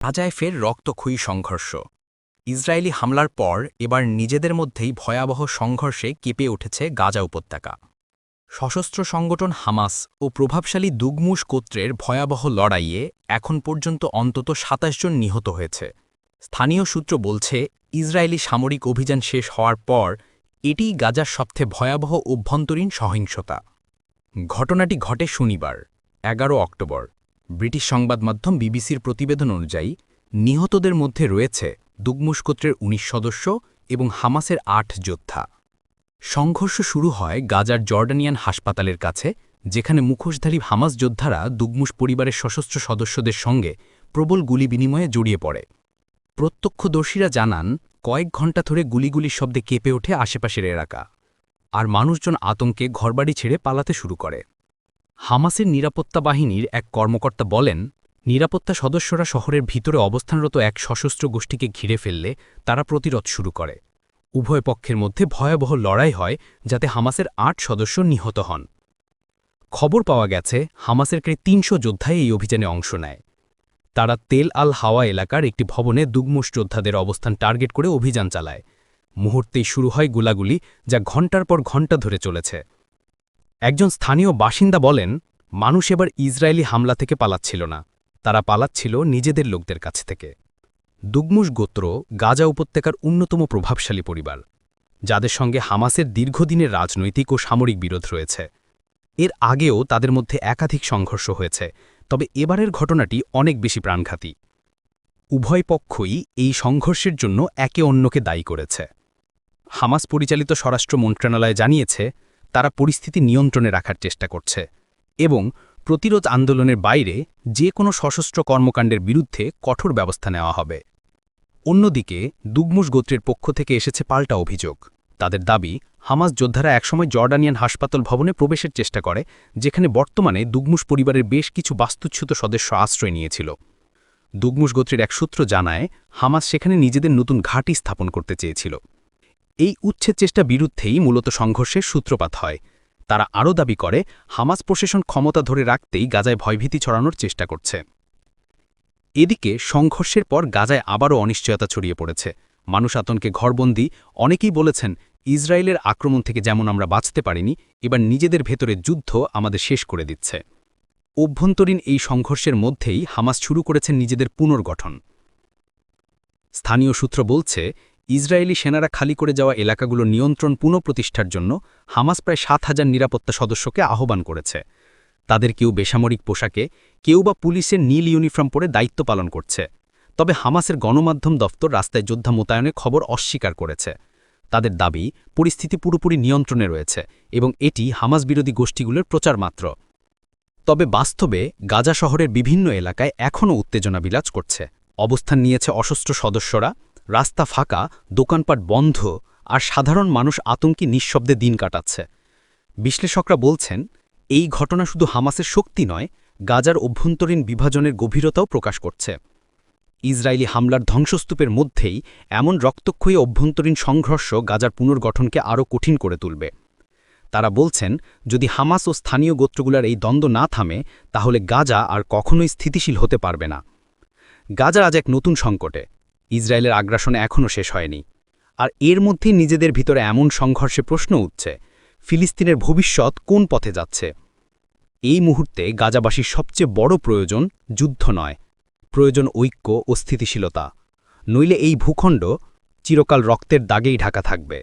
গাজায় ফের রক্তক্ষয়ী সংঘর্ষ। ইসরায়েলি হামলার পর এবার নিজেদের মধ্যেই ভয়াবহ সংঘর্ষে কেঁপে উঠেছে গাজা উপত্যকা। সশস্ত্র সংগঠন হামাস ও প্রভাবশালী দুগমুশ গোত্রের ভয়াবহ লড়াইয়ে এখন পর্যন্ত অন্তত ২৭ জন নিহত হয়েছে। স্থানীয় সূত্র বলছে, ইসরায়েলি সামরিক অভিযান শেষ হওয়ার পর এটিই গাজার সবচেয়ে ভয়াবহ অভ্যন্তরীণ সহিংসতা। ঘটনাটি ঘটে শনিবার, এগারো অক্টোবর। ব্রিটিশ সংবাদ মাধ্যম বিবিসির প্রতিবেদন অনুযায়ী, নিহতদের মধ্যে রয়েছে গোত্রের ১৯ সদস্য এবং হামাসের আট যোদ্ধা। সংঘর্ষ শুরু হয় গাজার জর্ডানিয়ান হাসপাতালের কাছে, যেখানে মুখোশধারী হামাস যোদ্ধারা দুগমুশ পরিবারের সশস্ত্র সদস্যদের সঙ্গে প্রবল গুলি বিনিময়ে জড়িয়ে পড়ে। প্রত্যক্ষদর্শীরা জানান, কয়েক ঘণ্টা ধরে গুলিগুলির শব্দে কেঁপে ওঠে আশেপাশের এলাকা, আর মানুষজন আতঙ্কে ঘরবাড়ি ছেড়ে পালাতে শুরু করে। হামাসের নিরাপত্তা বাহিনীর এক কর্মকর্তা বলেন, নিরাপত্তা সদস্যরা শহরের ভিতরে অবস্থানরত এক সশস্ত্র গোষ্ঠীকে ঘিরে ফেললে তারা প্রতিরোধ শুরু করে। উভয় পক্ষের মধ্যে ভয়াবহ লড়াই হয় যাতে হামাসের আট সদস্য নিহত হন। খবর পাওয়া গেছে, হামাসের প্রায় তিনশো যোদ্ধাই এই অভিযানে অংশ নেয়। তারা তেল আল হাওয়া এলাকার একটি ভবনে দুগমুশ যোদ্ধাদের অবস্থান টার্গেট করে অভিযান চালায়। মুহূর্তেই শুরু হয় গোলাগুলি, যা ঘণ্টার পর ঘণ্টা ধরে চলেছে। একজন স্থানীয় বাসিন্দা বলেন, মানুষ এবার ইসরায়েলি হামলা থেকে পালাচ্ছিল না। তারা পালাচ্ছিল নিজেদের লোকদের কাছ থেকে। দুগমুশ গোত্র গাজা উপত্যকার অন্যতম প্রভাবশালী পরিবার, যাদের সঙ্গে হামাসের দীর্ঘদিনের রাজনৈতিক ও সামরিক বিরোধ রয়েছে। এর আগেও তাদের মধ্যে একাধিক সংঘর্ষ হয়েছে, তবে এবারের ঘটনাটি অনেক বেশি প্রাণঘাতী। উভয় পক্ষই এই সংঘর্ষের জন্য একে অন্যকে দায়ী করেছে। হামাস পরিচালিত স্বরাষ্ট্র মন্ত্রণালয় জানিয়েছে তারা পরিস্থিতি নিয়ন্ত্রণে রাখার চেষ্টা করছে এবং প্রতিরোধ আন্দোলনের বাইরে যে কোনো সশস্ত্র কর্মকাণ্ডের বিরুদ্ধে কঠোর ব্যবস্থা নেওয়া হবে। অন্যদিকে, দুগমুশ গোত্রের পক্ষ থেকে এসেছে পাল্টা অভিযোগ। তাদের দাবি, হামাস যোদ্ধারা একসময় জর্ডানিয়ান হাসপাতাল ভবনে প্রবেশের চেষ্টা করে, যেখানে বর্তমানে দুগমুশ পরিবারের বেশ কিছু বাস্তুচ্যুত সদস্য আশ্রয় নিয়েছিল। দুগমুশ গোত্রের এক সূত্র জানায়, হামাস সেখানে নিজেদের নতুন ঘাঁটি স্থাপন করতে চেয়েছিল। এই উচ্ছেদ চেষ্টা বিরুদ্ধেই মূলত সংঘর্ষের সূত্রপাত হয়। তারা আরও দাবি করে, হামাস প্রশাসন ক্ষমতা ধরে রাখতেই গাজায় ভয়ভীতি ছড়ানোর চেষ্টা করছে। এদিকে সংঘর্ষের পর গাজায় আবারও অনিশ্চয়তা ছড়িয়ে পড়েছে। মানুষ আতঙ্কে ঘরবন্দি, অনেকেই বলেছেন, ইসরায়েলের আক্রমণ থেকে যেমন আমরা বাঁচতে পারিনি, এবার নিজেদের ভেতরে যুদ্ধ আমাদের শেষ করে দিচ্ছে। অভ্যন্তরীণ এই সংঘর্ষের মধ্যেই হামাস শুরু করেছেন নিজেদের পুনর্গঠন। স্থানীয় সূত্র বলছে ইসরায়েলি সেনারা খালি করে যাওয়া এলাকাগুলো নিয়ন্ত্রণ পুনঃপ্রতিষ্ঠার জন্য হামাস প্রায় সাত হাজার নিরাপত্তা সদস্যকে আহ্বান করেছে। তাদের কেউ বেসামরিক পোশাকে, কেউ বা পুলিশের নীল ইউনিফর্ম পরে দায়িত্ব পালন করছে। তবে হামাসের গণমাধ্যম দফতর রাস্তায় যোদ্ধা মোতায়েনের খবর অস্বীকার করেছে। তাদের দাবি, পরিস্থিতি পুরোপুরি নিয়ন্ত্রণে রয়েছে এবং এটি হামাস বিরোধী গোষ্ঠীগুলোর প্রচার মাত্র। তবে বাস্তবে গাজা শহরের বিভিন্ন এলাকায় এখনও উত্তেজনা বিরাজ করছে। অবস্থান নিয়েছে অসস্ত্র সদস্যরা রাস্তা ফাঁকা, দোকানপাট বন্ধ আর সাধারণ মানুষ আতঙ্কি নিঃশব্দে দিন কাটাচ্ছে। বিশ্লেষকরা বলছেন, এই ঘটনা শুধু হামাসের শক্তি নয়, গাজার অভ্যন্তরীণ বিভাজনের গভীরতাও প্রকাশ করছে। ইসরায়েলি হামলার ধ্বংসস্তূপের মধ্যেই এমন রক্তক্ষয়ী অভ্যন্তরীণ সংঘর্ষ গাজার পুনর্গঠনকে আরও কঠিন করে তুলবে। তারা বলছেন, যদি হামাস ও স্থানীয় গোত্রগুলার এই দ্বন্দ্ব না থামে, তাহলে গাজা আর কখনোই স্থিতিশীল হতে পারবে না। গাজা আজ এক নতুন সংকটে। ইসরায়েলের আগ্রাসন এখনও শেষ হয়নি। আর এর মধ্যে নিজেদের ভিতরে এমন সংঘর্ষে প্রশ্ন উঠছে, ফিলিস্তিনের ভবিষ্যৎ কোন পথে যাচ্ছে? এই মুহূর্তে গাজাবাসীর সবচেয়ে বড় প্রয়োজন যুদ্ধ নয়, প্রয়োজন ঐক্য ও স্থিতিশীলতা। নইলে এই ভূখণ্ড চিরকাল রক্তের দাগেই ঢাকা থাকবে।